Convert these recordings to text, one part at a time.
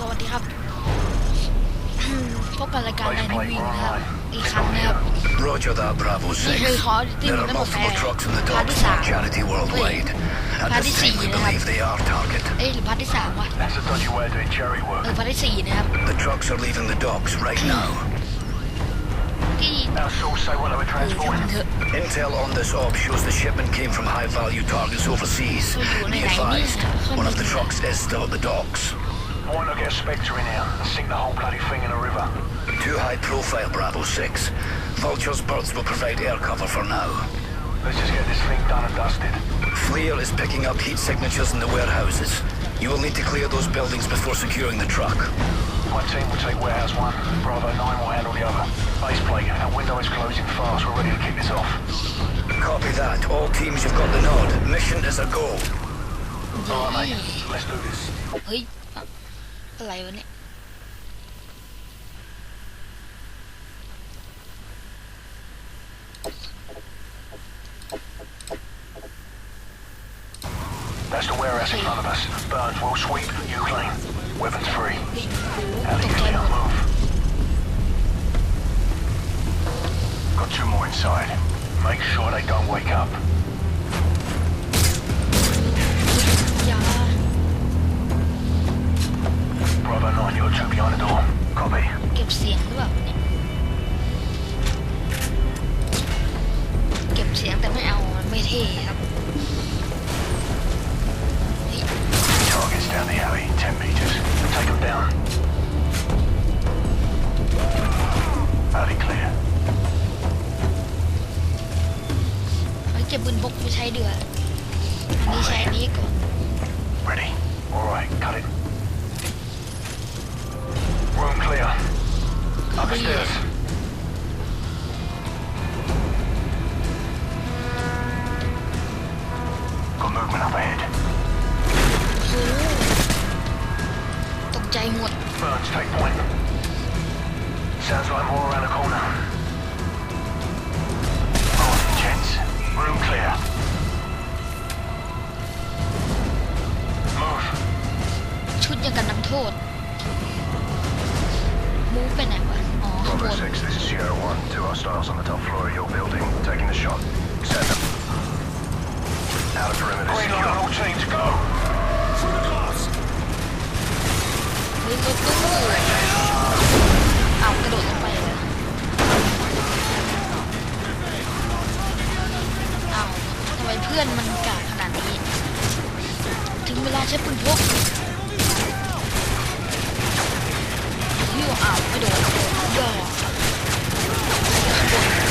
สวัสดีครับ พบกับรายการไลน์วิ่งนะครับ อีกครั้งนะครับ Roger that, Bravo 6. Hey, how did you There are know multiple that? trucks in the How docks did for that? charity worldwide. At How this did time, you we know? believe they are target. เอ้ยหรือพาร์ทที่สามวะ That's a dodgy way of doing charity เอ work. อพาร์ทที่สี่นะครับ The trucks are leaving the docks right now. ที่ Our source say what they were เออช่างมัน transporting. เถอะ Intel on this op shows the shipment came from high-value targets overseas. So you wanna Be like advised, me? one of the trucks is still at the docks. Why not get a Spectre in here and sink the whole bloody thing in a river? Too high profile, Bravo 6. Vulture's birds will provide air cover for now. Let's just get this thing done and dusted. FLIR is picking up heat signatures in the warehouses. You will need to clear those buildings before securing the truck. One team will take warehouse one. Bravo 9 will handle the other. Base plate, our window is closing fast. We're ready to kick this off. Copy that. All teams, you've got the nod. Mission is a go. All right, mate. Let's do this. อะไรวะเนี่ย มันไม่เท่ครับเฮ้ย Targets down the alley, 10 meters. Take them down. Alley clear. เฮ้ยเก็บปืนพกไปใช้เดืออันนี้ใช้อันนี้ก่อน Ready. All right, cut it. Room clear. Upstairs. Got movement up ahead. โ อ้โหตกใจหมด Burns, take point. Sounds like more around the corner. Morning, gents. Room clear. Move. ชุดยังกับนักโทษ มูฟไปไหนวะ อ๋อข้างบ Bravo น 6, this is Sierra 1. Two hostiles on the top floor of your building. Taking the shot. Send them. Outer perimeter Green light on all teams, go! เฮ้ยรถตู้เอากระโดดลงไปเลยเอาทำไมเพื่อนมันกาขนาดนี้ ถึงเวลาใช้ปืนพกยิ้วอ้าวไม่โดนย่อข้างบน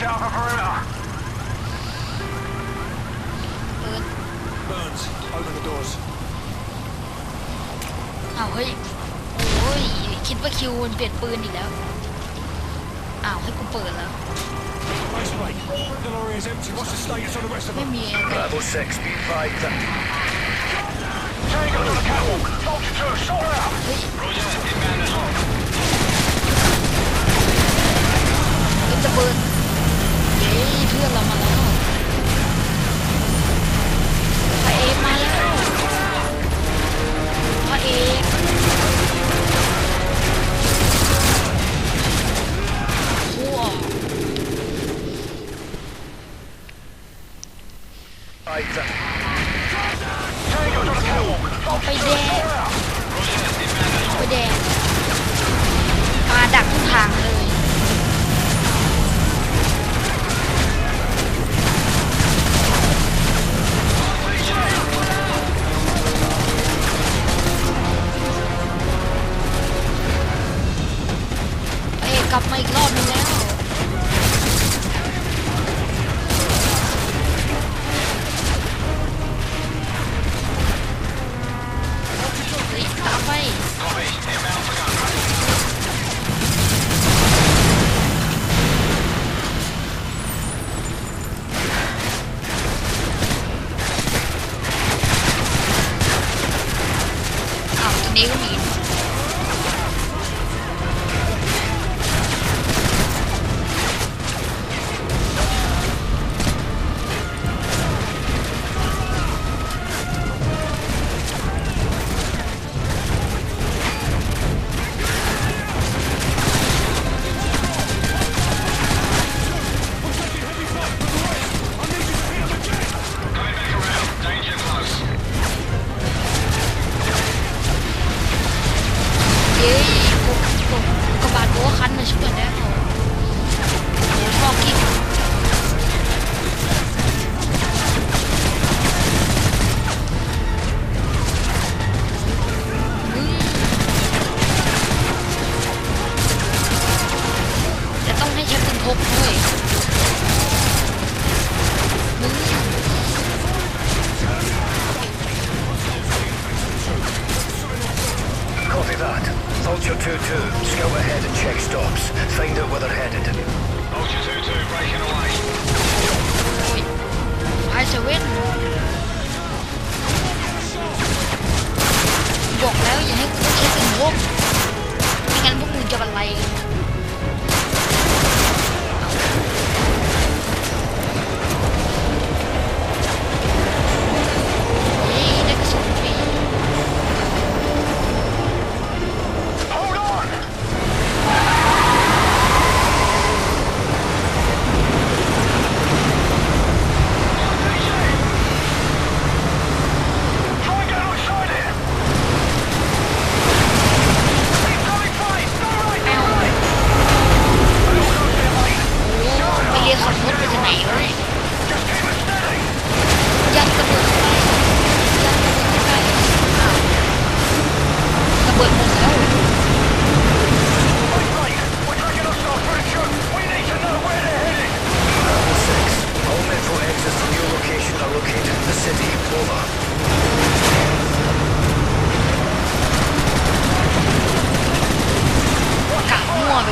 All right, set up a perimeter. เปิด Burns, open the doors. อ้าวเฮ้ย โอ้ย คิดว่าคิวมันเปลี่ยนปืนอีกแล้ว อ้าว ให้กูเปิดแล้ว Base plate. Delorier is empty. What's the status on the rest of ไม่ them? มีอะไร Bravo 6, be advised that Tango to the catwalk. Vulture 2, sort out. เฮ้ยเป็นระเบิดเ 这了吗？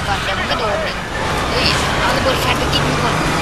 bak ya bu kadar olmuyor. Ee, alıp o şartı gitmiyor.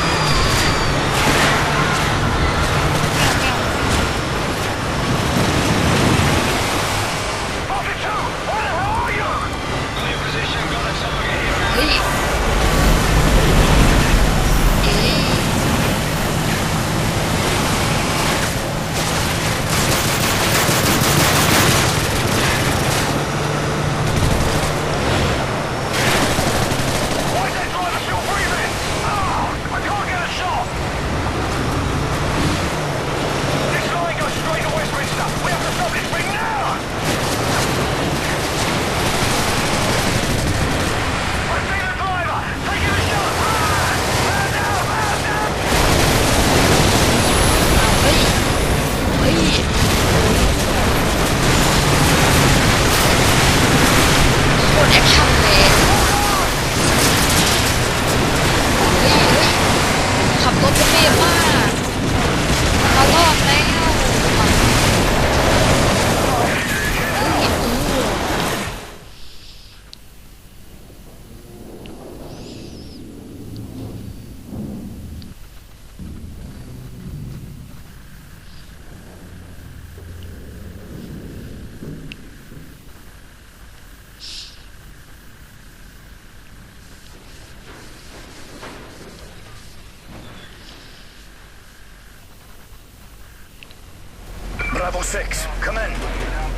Bravo 6, come in.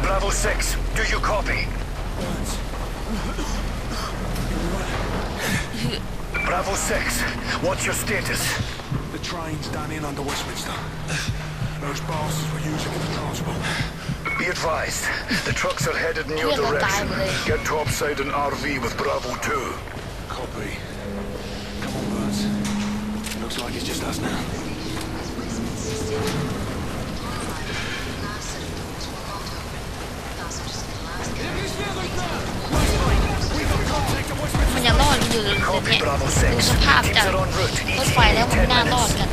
Bravo 6, do you copy? Bravo 6, what's your status? The train's done in under Westminster. Those bastards were using it for transport. Be advised, the trucks are headed in your direction. Get topside an RV with Bravo 2. Copy. Come on, Burns. Looks like it's just us now. มันยังรอดอยู่เลยเนี่ยดูสภาพจากรถไฟแล้วมันน่ารอดกัน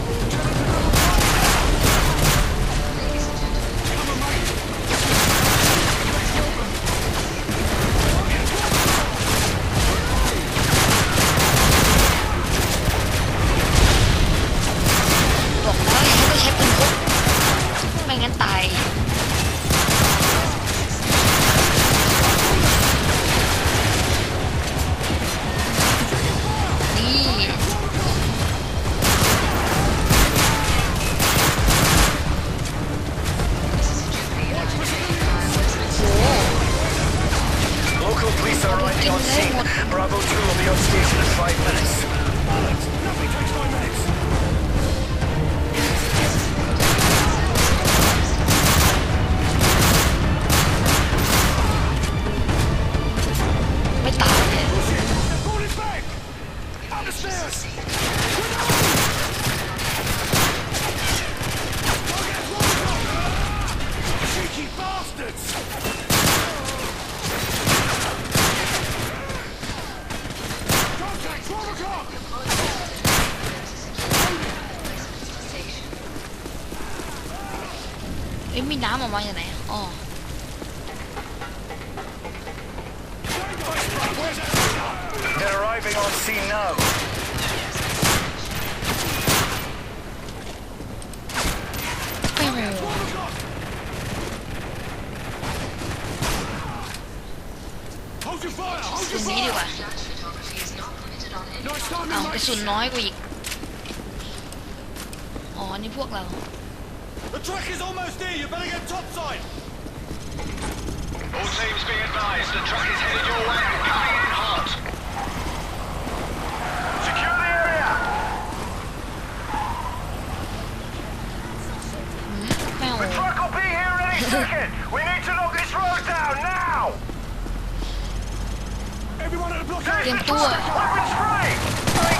understand! สุนน้อยกว่าอีก อ๋อ นี่พวกเรา The truck is almost here! You better get topside! All teams be advised, the truck is headed your way and coming in hot. Secure the area! แป้ว Truck will be here any second! We need to knock this road down now! Everyone at the block เตรียม area! ตัว Weapons free!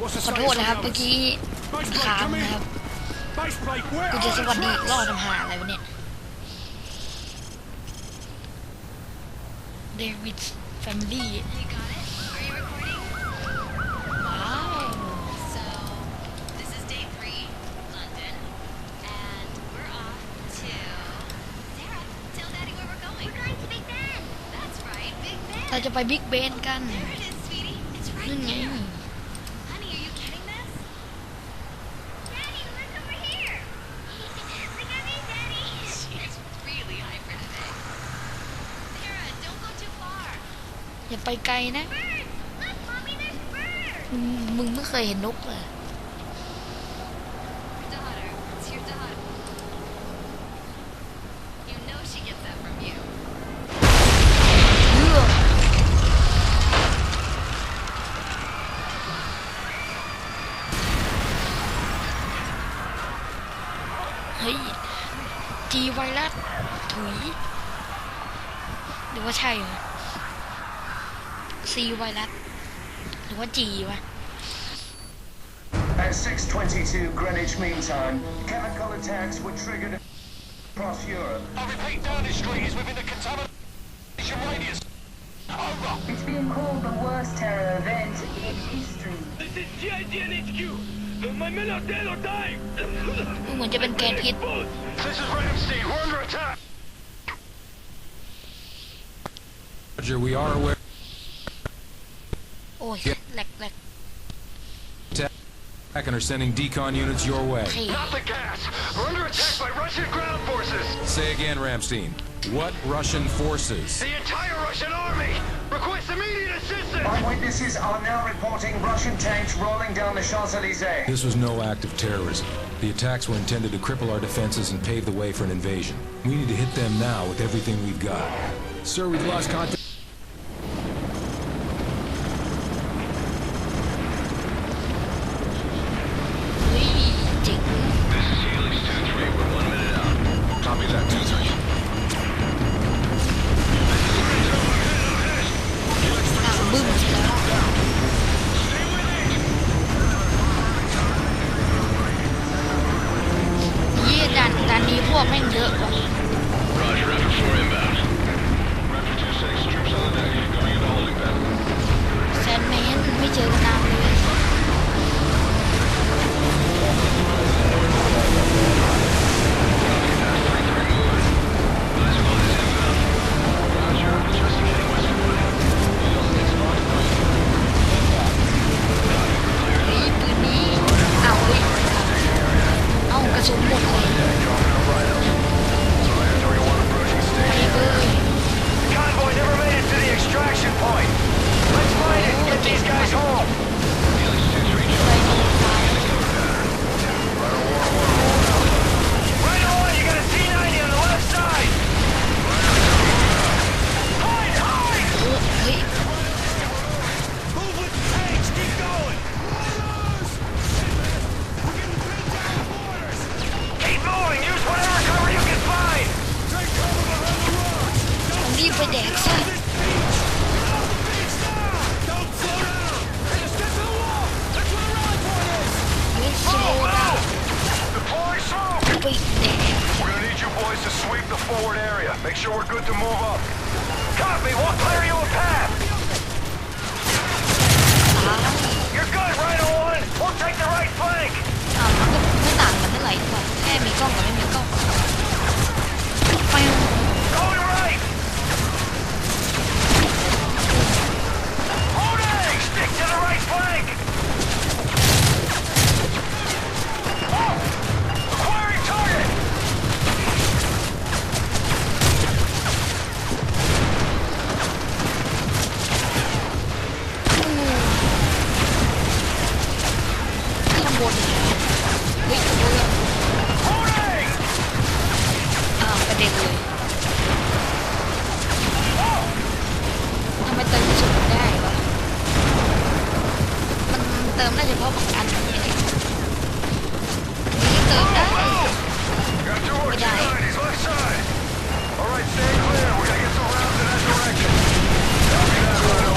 ขอโทษนะครับเมื่อกี้ค้างนะครับกูจะสวัสดีรอดทำหาอะไรวะเนี่ยเดวิดแฟมิลี่เราจะไปบิ๊กเบนกัน ไกลนะ มึงไม่เคยเห็นนกเลย meantime, chemical attacks were triggered across Europe. I repeat, Downing Street is within the contamination radius. Over. It's being called the worst terror event in history. This is GIGN HQ. My men are dead or dying. Mình cho bên kèn hit. This is Ramstein. We're under attack. Roger, we are aware. Ôi. Yeah attack are sending decon units your way. Not the gas! We're under attack by Russian ground forces! Say again, Ramstein. What Russian forces? The entire Russian army! Request immediate assistance! Eyewitnesses are now reporting Russian tanks rolling down the Champs-Elysees. This was no act of terrorism. The attacks were intended to cripple our defenses and pave the way for an invasion. We need to hit them now with everything we've got. Sir, we've lost contact. Jack 203.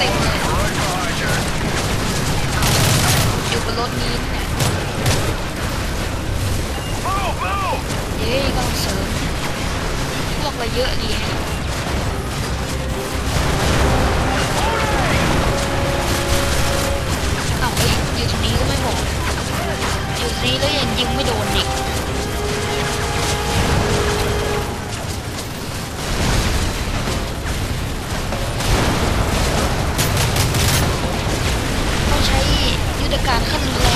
็มอยู่บนรถนี้เนี่ยเย้ก็ต้องเสริมพวกเราเยอะดีฮะเอาไปอยู่ตรงนี้ก็ไม่บอกอยู่ตรงนี้แล้วยังยิงไม่โดนอีก Thank you.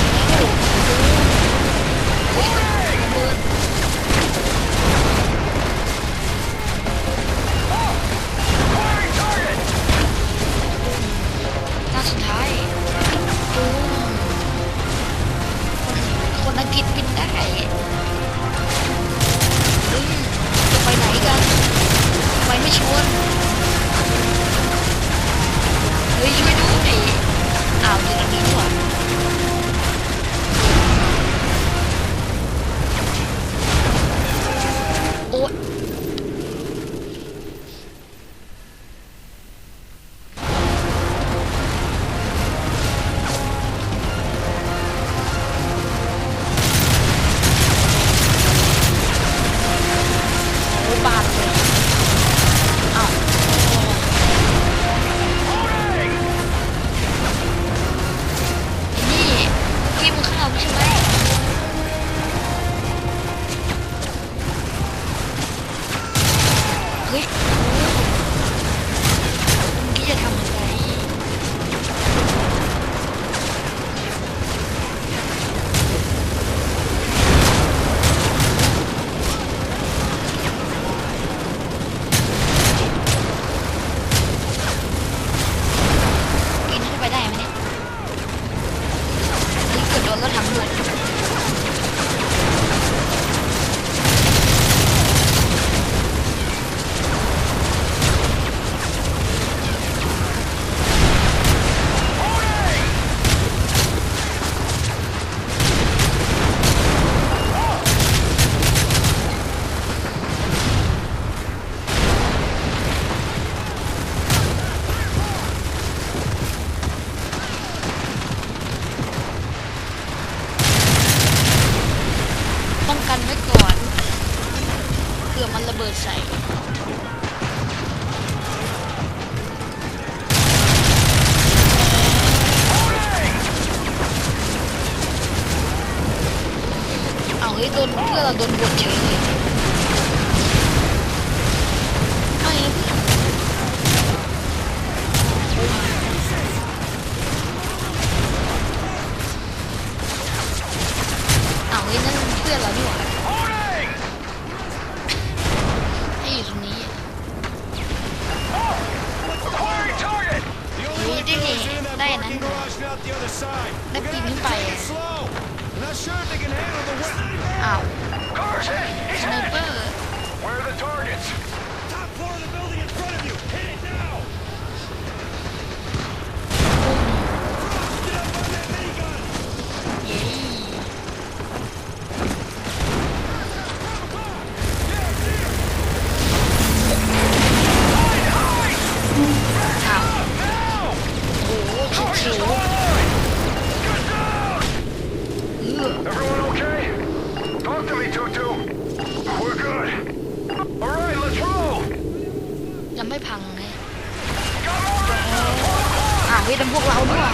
ฮ้ยนั่งพวกเราด้วยา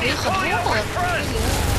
เฮ้ขอโทษไม่รู้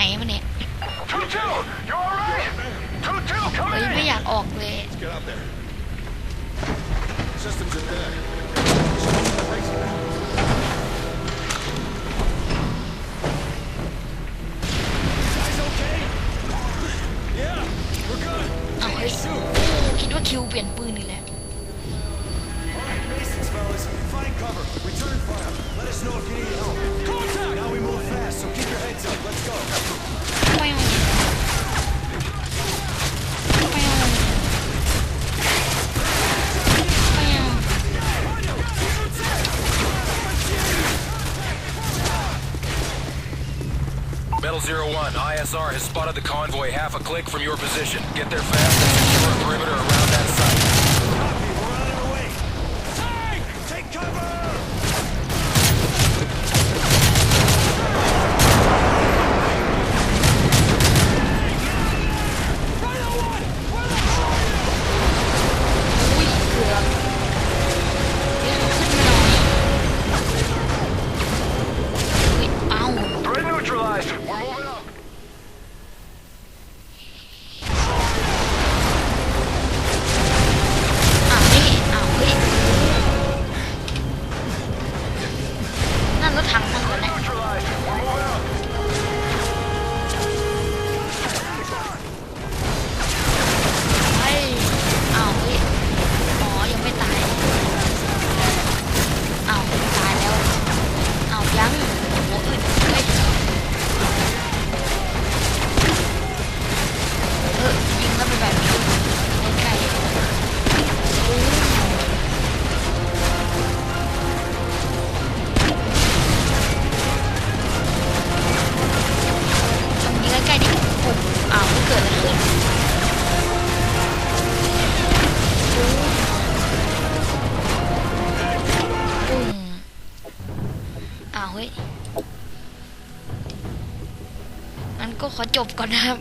ไหนมาเนี่ย Metal Zero One, ISR has spotted the convoy half a click from your position. Get there fast and secure a perimeter around that จบก่อนนะครับ